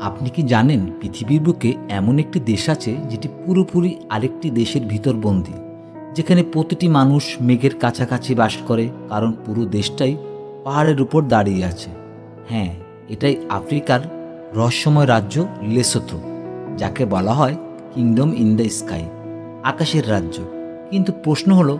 আপনি কি জানেন পৃথিবীর বুকে এমন একটি দেশ আছে যেটি পুরোপুরি আরেকটি দেশের ভিতর বন্দী? যেখানে প্রতিটি মানুষ মেঘের কাছাকাছি বাস করে, কারণ পুরো দেশটাই পাহাড়ের উপর দাঁড়িয়ে আছে। হ্যাঁ এটাই আফ্রিকার রহস্যময় রাজ্য লেসোথো যাকে বলা হয় কিংডম ইন দ্য স্কাই, আকাশের রাজ্য। কিন্তু প্রশ্ন হলো,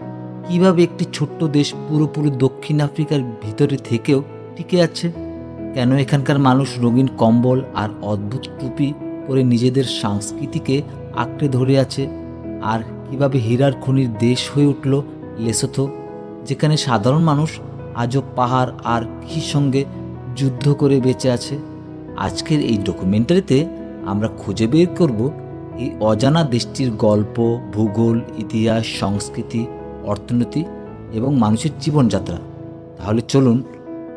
কীভাবে একটি ছোট্ট দেশ পুরোপুরি দক্ষিণ আফ্রিকার ভিতরে থেকেও টিকে আছে? কেন এখানকার মানুষ রঙিন কম্বল আর অদ্ভুত টুপি পরে নিজেদের সংস্কৃতিকে আঁকড়ে ধরে আছে? আর কীভাবে হীরার খনির দেশ হয়ে উঠল লেসোথো, যেখানে সাধারণ মানুষ আজও পাহাড় আর কৃষির সঙ্গে যুদ্ধ করে বেঁচে আছে? আজকের এই ডকুমেন্টারিতে আমরা খুঁজে বের করব এই অজানা দেশটির গল্প, ভূগোল, ইতিহাস, সংস্কৃতি, অর্থনীতি এবং মানুষের জীবনযাত্রা। তাহলে চলুন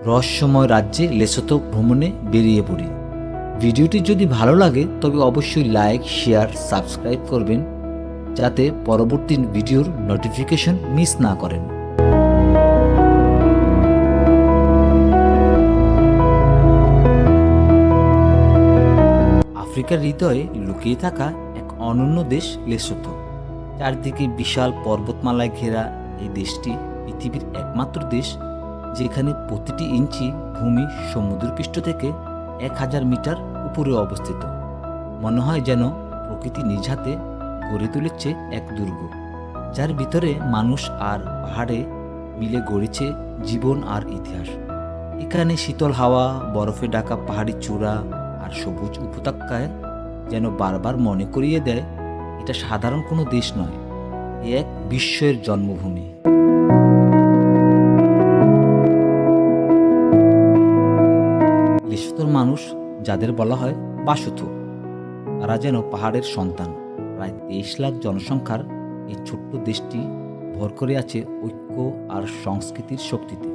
রহস্যময় রাজ্যে লেসোতো ভ্রমণে বেরিয়ে পড়ি। ভিডিওটি যদি ভালো লাগে, তবে অবশ্যই লাইক, শেয়ার, সাবস্ক্রাইব করবেন, যাতে পরবর্তী ভিডিওর নোটিফিকেশন মিস না করেন। আফ্রিকার হৃদয়ে লুকিয়ে থাকা এক অনন্য দেশ লেসোথো চারদিকে বিশাল পর্বতমালায় ঘেরা এই দেশটি পৃথিবীর একমাত্র দেশ। যেখানে প্রতিটি ইঞ্চি ভূমি সমুদ্রপৃষ্ঠ থেকে এক হাজার মিটার উপরে অবস্থিত। মনে হয় যেন প্রকৃতি নিজ হাতে গড়ে তুলেছে এক দুর্গ, যার ভিতরে মানুষ আর পাহাড়ে মিলে গড়েছে জীবন আর ইতিহাস। এখানে শীতল হাওয়া, বরফে ঢাকা পাহাড়ি চূড়া আর সবুজ উপত্যকায় যেন বারবার মনে করিয়ে দেয়, এটা সাধারণ কোনো দেশ নয়, এ এক বিশ্বের জন্মভূমি। যাদের বলা হয় বাসুথু, তারা যেন পাহাড়ের সন্তান। প্রায় তেইশ লাখ জনসংখ্যার এই ছোট্ট দেশটি ভর করে আছে ঐক্য আর সংস্কৃতির শক্তিতে।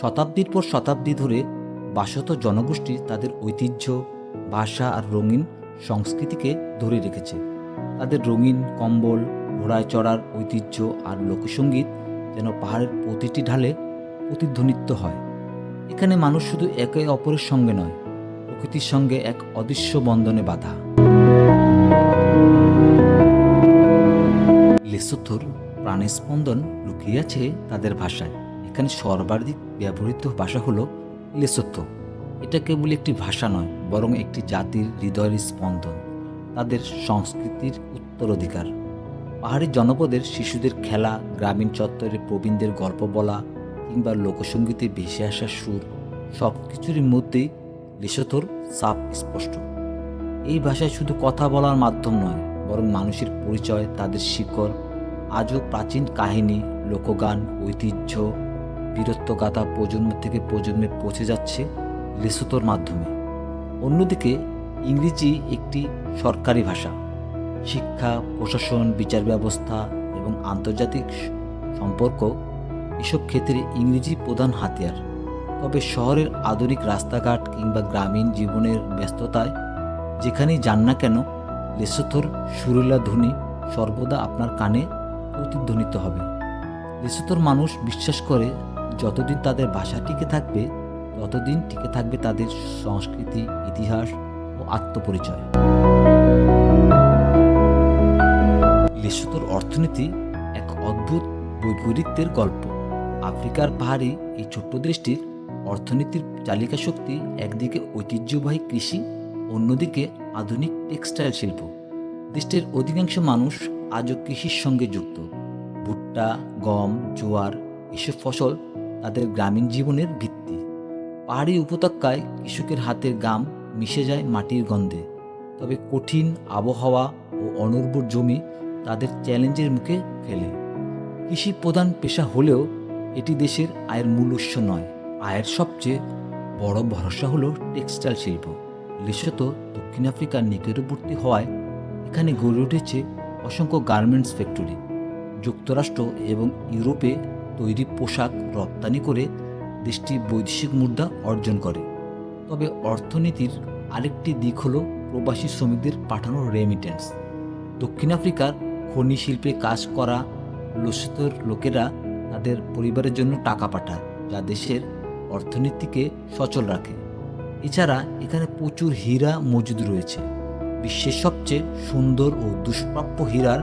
শতাব্দীর পর শতাব্দী ধরে বাসত জনগোষ্ঠী তাদের ঐতিহ্য, ভাষা আর রঙিন সংস্কৃতিকে ধরে রেখেছে। তাদের রঙিন কম্বল, ঘোড়ায় চড়ার ঐতিহ্য আর লোকসঙ্গীত যেন পাহাড়ের প্রতিটি ঢালে প্রতিধ্বনিত হয়। এখানে মানুষ শুধু একে অপরের সঙ্গে নয় প্রকৃতির সঙ্গে এক অদৃশ্য বন্ধনে বাধা। লেসোথোর প্রাণস্পন্দন লুকিয়ে আছে তাদের ভাষায়। এখানে সর্বাধিক ব্যবহৃত ভাষা হলো লেসোথো। এটা কেবল একটি ভাষা নয়, বরং একটি জাতির হৃদয়ের স্পন্দন, তাদের সংস্কৃতির উত্তরাধিকার। পাহাড়ি জনপদের শিশুদের খেলা, গ্রামীণ চত্বরে প্রবীণদের গল্প বলা, কিংবা লোকসঙ্গীতে ভেসে আসা সুর সব কিছুরই মধ্যেই লেসোথোর সাপ স্পষ্ট। এই ভাষায় শুধু কথা বলার মাধ্যম নয়, বরং মানুষের পরিচয়, তাদের শিকড়, আজও প্রাচীন কাহিনী, লোকগান, ঐতিহ্য, বীরত্বগাথা প্রজন্ম থেকে প্রজন্মে পৌঁছে যাচ্ছে লেসোতোর মাধ্যমে। অন্যদিকে, ইংরেজি একটি সরকারি ভাষা। শিক্ষা, প্রশাসন, বিচার ব্যবস্থা এবং আন্তর্জাতিক সম্পর্ক এসব ক্ষেত্রে ইংরেজি প্রধান হাতিয়ার। তবে শহরের আধুনিক রাস্তাঘাট কিংবা গ্রামীণ জীবনের ব্যস্ততায় যেখানেই যান না কেন, লেসোথোর সুরেলা ধ্বনি সর্বদা আপনার কানে প্রতিধ্বনিত হবে। লেসোথোর মানুষ বিশ্বাস করে, যতদিন তাদের ভাষা টিকে থাকবে, ততদিন টিকে থাকবে তাদের সংস্কৃতি, ইতিহাস ও আত্মপরিচয়। লেসোথোর অর্থনীতি এক অদ্ভুত বৈপরীত্যের গল্প। আফ্রিকার পাহাড়ি এই ছোট্ট দেশটির অর্থনীতির চালিকা শক্তি একদিকে ঐতিহ্যবাহী কৃষি, অন্যদিকে আধুনিক টেক্সটাইল শিল্প। দেশটির অধিকাংশ মানুষ আজও কৃষির সঙ্গে যুক্ত। ভুট্টা, গম, জোয়ার এসব ফসল তাদের গ্রামীণ জীবনের ভিত্তি। পাহাড়ি উপত্যকায় কৃষকের হাতের গাম মিশে যায় মাটির গন্ধে। তবে কঠিন আবহাওয়া ও অনুর্বর জমি তাদের চ্যালেঞ্জের মুখে ফেলে। কৃষি প্রধান পেশা হলেও এটি দেশের আয়ের মূল উৎস নয়। আয়ের সবচেয়ে বড় ভরসা হলো টেক্সটাইল শিল্প। লেসোতো দক্ষিণ আফ্রিকার নিকটবর্তী হওয়ায় এখানে গড়ে উঠেছে অসংখ্য গার্মেন্টস ফ্যাক্টরি যুক্তরাষ্ট্র এবং ইউরোপে তৈরি পোশাক রপ্তানি করে দেশটি বৈদেশিক মুদ্রা অর্জন করে। তবে অর্থনীতির আরেকটি দিক হলো প্রবাসী শ্রমিকদের পাঠানো রেমিটেন্স দক্ষিণ আফ্রিকার খনি শিল্পে কাজ করা লোসিতর লোকেরা তাদের পরিবারের জন্য টাকা পাঠায়, যা দেশের অর্থনীতিকে সচল রাখে। এছাড়া এখানে প্রচুর হীরা মজুদ রয়েছে। বিশ্বের সবচেয়ে সুন্দর ও দুষ্প্রাপ্য হীরার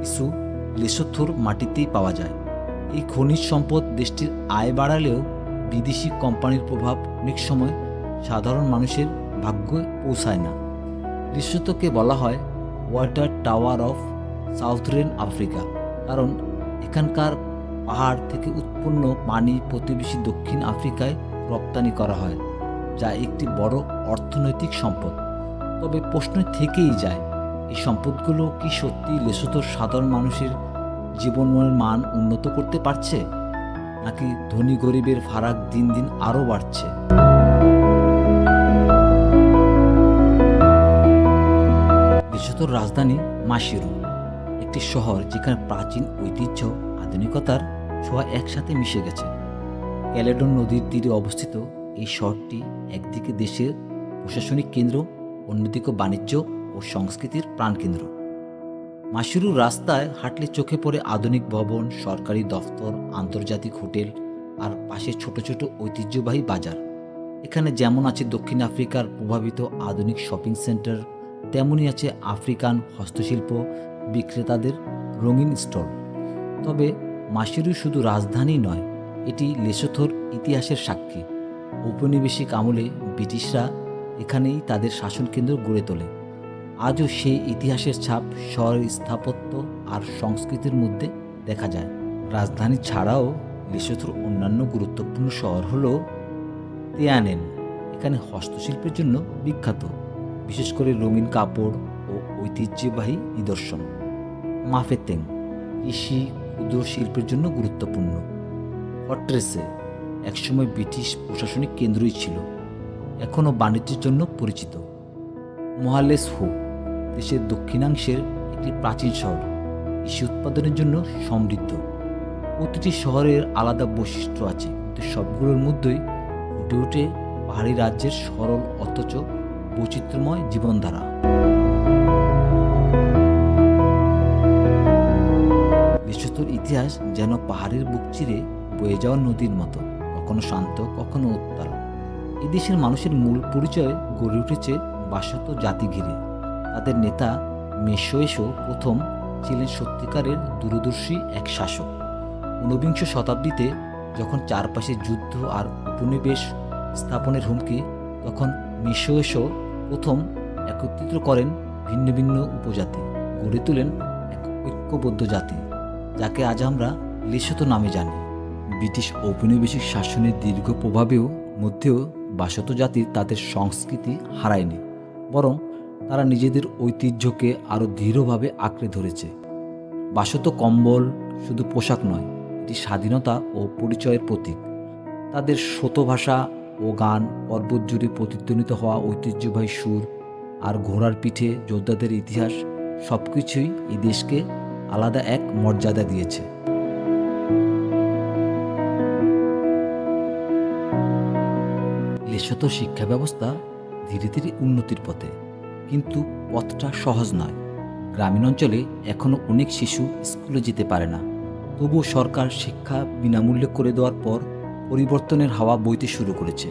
কিছু লেসোথোর মাটিতেই পাওয়া যায়। এই খনিজ সম্পদ দেশটির আয় বাড়ালেও বিদেশি কোম্পানির প্রভাব অনেক সময় সাধারণ মানুষের ভাগ্য পৌঁছায় না। লেসোথোকে বলা হয় water tower of southern Africa. কারণ এখানকার পাহাড় থেকে উৎপন্ন পানি প্রতিবেশী দক্ষিণ আফ্রিকায় রপ্তানি করা হয়, যা একটি বড় অর্থনৈতিক সম্পদ। তবে প্রশ্ন থেকেই যায়, এই সম্পদগুলো কি সত্যি লেসোথোর সাধারণ মানুষের জীবনের মান উন্নত করতে পারছে, নাকি ধনী গরিবের ফারাক দিন দিন আরও বাড়ছে? লেসোথোর রাজধানী মাসিরু একটি শহর যেখানে প্রাচীন ঐতিহ্য, আধুনিকতার ছোঁয়া একসাথে মিশে গেছে। ক্যালেডন নদীর তীরে অবস্থিত এই শহরটি একদিকে দেশের প্রশাসনিক কেন্দ্র, অন্যদিকে বাণিজ্য ও সংস্কৃতির প্রাণকেন্দ্র। মাসিরুর রাস্তায় হাঁটলে চোখে পড়ে আধুনিক ভবন, সরকারি দফতর, আন্তর্জাতিক হোটেল আর পাশে ছোট ছোট ঐতিহ্যবাহী বাজার। এখানে যেমন আছে দক্ষিণ আফ্রিকার প্রভাবিত আধুনিক শপিং সেন্টার, তেমনই আছে আফ্রিকান হস্তশিল্প বিক্রেতাদের রঙিন স্টল। তবে মাসিরু শুধু রাজধানী নয়, এটি লেসোথোর ইতিহাসের সাক্ষী। ঔপনিবেশিক আমলে ব্রিটিশরা এখানেই তাদের শাসনকেন্দ্র গড়ে তোলে। আজও সেই ইতিহাসের ছাপ শহরের স্থাপত্য আর সংস্কৃতির মধ্যে দেখা যায়। রাজধানী ছাড়াও লেসোথোর অন্যান্য গুরুত্বপূর্ণ শহর হল তিয়ানেন, এখানে হস্তশিল্পের জন্য বিখ্যাত। বিশেষ করে রঙিন কাপড় ও ঐতিহ্যবাহী নিদর্শন। মাফেতেং কৃষি ক্ষুদ্র শিল্পের জন্য গুরুত্বপূর্ণ। ফট্রেসে একসময় ব্রিটিশ প্রশাসনিক কেন্দ্রই ছিল, এখনও বাণিজ্যের জন্য পরিচিত। মহালেস হু, দেশের দক্ষিণাংশের একটি প্রাচীন শহর, কৃষি উৎপাদনের জন্য সমৃদ্ধ। প্রতিটি শহরের আলাদা বৈশিষ্ট্য আছে, কিন্তু সবগুলোর মধ্যেই ফুটে ওঠে পাহাড়ি রাজ্যের সরল, অথচ বৈচিত্র্যময় জীবনধারা। বিশ্বতর ইতিহাস যেন পাহাড়ের বুক চিরে বয়ে যাওয়া নদীর মতো, কখনো শান্ত, কখনো উত্তাল। এই দেশের মানুষের মূল পরিচয় গড়ে উঠেছে বাসত জাতি ঘিরে। তাদের নেতা মেশোয়েশো প্রথম ছিলেন সত্যিকারের দূরদর্শী এক শাসক। ঊনবিংশ শতাব্দীতে যখন চারপাশে যুদ্ধ আর উপনিবেশ স্থাপনের হুমকি, তখন মেশোয়েশো প্রথম একত্রিত করেন ভিন্ন ভিন্ন উপজাতি, গড়ে তোলেন এক ঐক্যবদ্ধ জাতি। যাকে আজ আমরা লেসোতো নামে জানি। ব্রিটিশ ঔপনিবেশিক শাসনের দীর্ঘ প্রভাবেও মধ্যেও বাসত জাতি তাদের সংস্কৃতি হারায়নি, বরং তারা নিজেদের ঐতিহ্যকে আরও দৃঢ়ভাবে আঁকড়ে ধরেছে। বাসত কম্বল শুধু পোশাক নয়, এটি স্বাধীনতা ও পরিচয়ের প্রতীক। তাদের শত ভাষা ও গান পর্বত জুড়ে প্রতিধ্বনিত হওয়া ঐতিহ্যবাহী সুর আর ঘোড়ার পিঠে যোদ্ধাদের ইতিহাস সব কিছুই এই দেশকে আলাদা এক মর্যাদা দিয়েছে। লেশত শিক্ষা ব্যবস্থা ধীরে ধীরে উন্নতির পথে, কিন্তু পথটা সহজ নয়। গ্রামীণ অঞ্চলে এখনও অনেক শিশু স্কুলে যেতে পারে না। তবুও সরকার শিক্ষা বিনামূল্যে করে দেওয়ার পর পরিবর্তনের হাওয়া বইতে শুরু করেছে।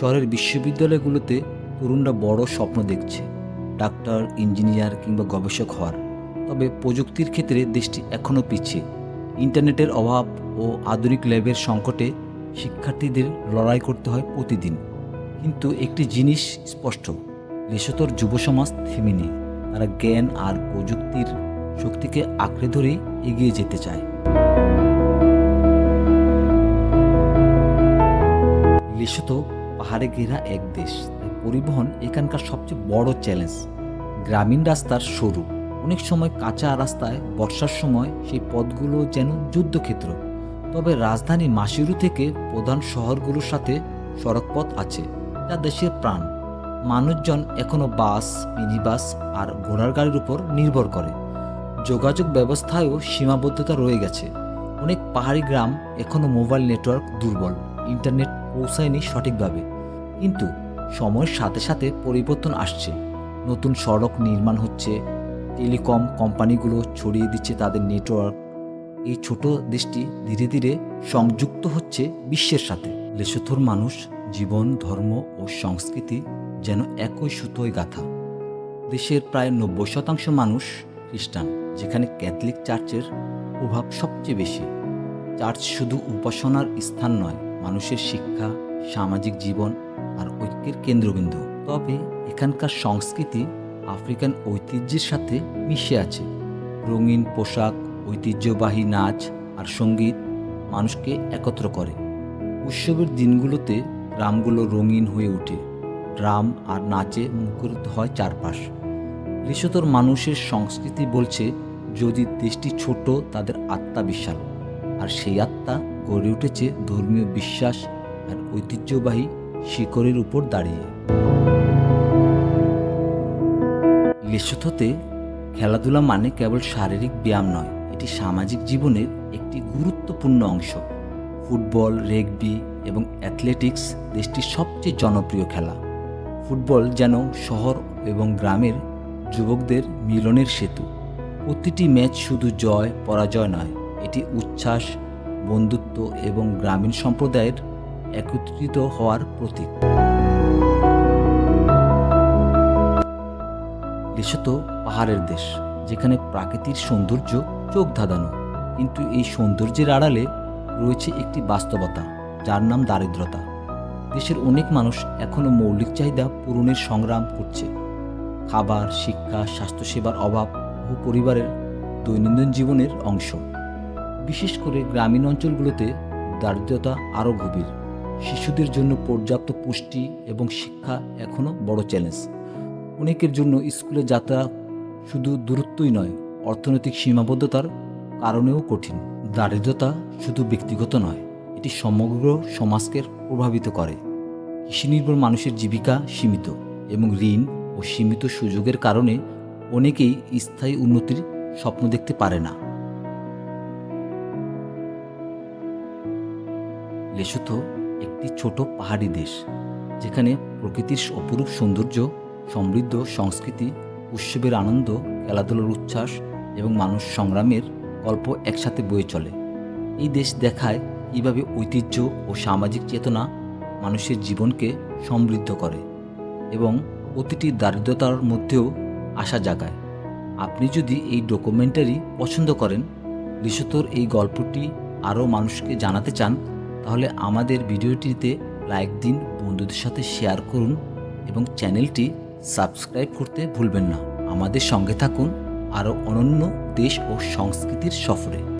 শহরের বিশ্ববিদ্যালয়গুলোতে তরুণরা বড় স্বপ্ন দেখছে। ডাক্তার, ইঞ্জিনিয়ার কিংবা গবেষক হওয়ার। তবে প্রযুক্তির ক্ষেত্রে দেশটি এখনও পিছিয়ে। ইন্টারনেটের অভাব ও আধুনিক ল্যাবের সংকটে শিক্ষার্থীদের লড়াই করতে হয় প্রতিদিন। কিন্তু একটি জিনিস স্পষ্ট লেশোতর যুব সমাজ থেমে নেই। তারা জ্ঞান আর প্রযুক্তির শক্তিকে আঁকড়ে ধরেই এগিয়ে যেতে চায়। লেশোতো পাহাড়ে ঘেরা এক দেশ। পরিবহন এখানকার সবচেয়ে বড় চ্যালেঞ্জ। গ্রামীণ রাস্তার সরু। অনেক সময় কাঁচা রাস্তায়, বর্ষার সময় সেই পথগুলো যেন যুদ্ধক্ষেত্র। তবে রাজধানী মাসিরু থেকে প্রধান শহরগুলোর সাথে সড়কপথ আছে, যা দেশের প্রাণ। মানুষজন এখনও বাস মিনি বাস আর ঘোড়ার গাড়ির উপর নির্ভর করে। যোগাযোগ ব্যবস্থায়ও সীমাবদ্ধতা রয়ে গেছে। অনেক পাহাড়ি গ্রাম এখনও মোবাইল নেটওয়ার্ক দুর্বল, ইন্টারনেট পৌঁছায়নি সঠিকভাবে। কিন্তু সময়ের সাথে সাথে পরিবর্তন আসছে। নতুন সড়ক নির্মাণ হচ্ছে টেলিকম কোম্পানিগুলো ছড়িয়ে দিচ্ছে তাদের নেটওয়ার্ক। এই ছোট দেশটি ধীরে ধীরে সংযুক্ত হচ্ছে বিশ্বের সাথে। লেসোথোর মানুষ, জীবন, ধর্ম ও সংস্কৃতি যেন একই সুতোয় গাথা। দেশের প্রায় নব্বই শতাংশ মানুষ খ্রিস্টান, যেখানে ক্যাথলিক চার্চের প্রভাব সবচেয়ে বেশি। চার্চ শুধু উপাসনার স্থান নয়, মানুষের শিক্ষা, সামাজিক জীবন আর ঐক্যের কেন্দ্রবিন্দু। তবে এখানকার সংস্কৃতি আফ্রিকান ঐতিহ্যের সাথে মিশে আছে। রঙিন পোশাক, ঐতিহ্যবাহী নাচ আর সংগীত মানুষকে একত্র করে। উৎসবের দিনগুলোতে গ্রামগুলো রঙিন হয়ে ওঠে। ড্রাম আর নাচে মুখরিত হয় চারপাশ। লেসোতোর মানুষের সংস্কৃতি বলছে, যদি দেশটি ছোট, তাদের আত্মা বিশাল। আর সেই আত্মা গড়ে উঠেছে ধর্মীয় বিশ্বাস আর ঐতিহ্যবাহী শিকড়ের উপর দাঁড়িয়ে। লেসোথোতে খেলাধুলা মানে কেবল শারীরিক ব্যায়াম নয়, এটি সামাজিক জীবনের একটি গুরুত্বপূর্ণ অংশ। ফুটবল, রেগবি এবং অ্যাথলেটিক্স দেশটির সবচেয়ে জনপ্রিয় খেলা। ফুটবল যেন শহর এবং গ্রামের যুবকদের মিলনের সেতু। প্রতিটি ম্যাচ শুধু জয়, পরাজয় নয়, এটি উচ্ছ্বাস, বন্ধুত্ব এবং গ্রামীণ সম্প্রদায়ের একত্রিত হওয়ার প্রতীক। লেসোতো পাহাড়ের দেশ, যেখানে প্রাকৃতিক সৌন্দর্য চোখ ধাঁধানো কিন্তু এই সৌন্দর্যের আড়ালে রয়েছে একটি বাস্তবতা, যার নাম দারিদ্রতা। দেশের অনেক মানুষ এখনও মৌলিক চাহিদা পূরণের সংগ্রাম করছে। খাবার, শিক্ষা, স্বাস্থ্যসেবার অভাব ও পরিবারের দৈনন্দিন জীবনের অংশ। বিশেষ করে গ্রামীণ অঞ্চলগুলোতে দারিদ্রতা আরও গভীর। শিশুদের জন্য পর্যাপ্ত পুষ্টি এবং শিক্ষা এখনও বড় চ্যালেঞ্জ। অনেকের জন্য স্কুলে যাত্রা শুধু দূরত্বই নয়, অর্থনৈতিক সীমাবদ্ধতার কারণেও কঠিন। দারিদ্রতা শুধু ব্যক্তিগত নয়, এটি সমগ্র সমাজকে প্রভাবিত করে। কৃষিনির্ভর মানুষের জীবিকা সীমিত এবং ঋণ ও সীমিত সুযোগের কারণে অনেকেই স্থায়ী উন্নতির স্বপ্ন দেখতে পারে না। লেসোথো একটি ছোট পাহাড়ি দেশ, যেখানে প্রকৃতির অপরূপ সৌন্দর্য সমৃদ্ধ সংস্কৃতি, উৎসবের আনন্দ, খেলাধুলার উচ্ছ্বাস এবং মানুষ সংগ্রামের গল্প একসাথে বয়ে চলে। এই দেশ দেখায় কীভাবে ঐতিহ্য ও সামাজিক চেতনা মানুষের জীবনকে সমৃদ্ধ করে এবং প্রতিটি দারিদ্রতার মধ্যেও আশা জাগায়। আপনি যদি এই ডকুমেন্টারি পছন্দ করেন লিসোতোর এই গল্পটি আরও মানুষকে জানাতে চান, তাহলে আমাদের ভিডিওটিতে লাইক দিন, বন্ধুদের সাথে শেয়ার করুন এবং চ্যানেলটি সাবস্ক্রাইব করতে ভুলবেন না। আমাদের সঙ্গে থাকুন আরও অনন্য দেশ ও সংস্কৃতির সফরে।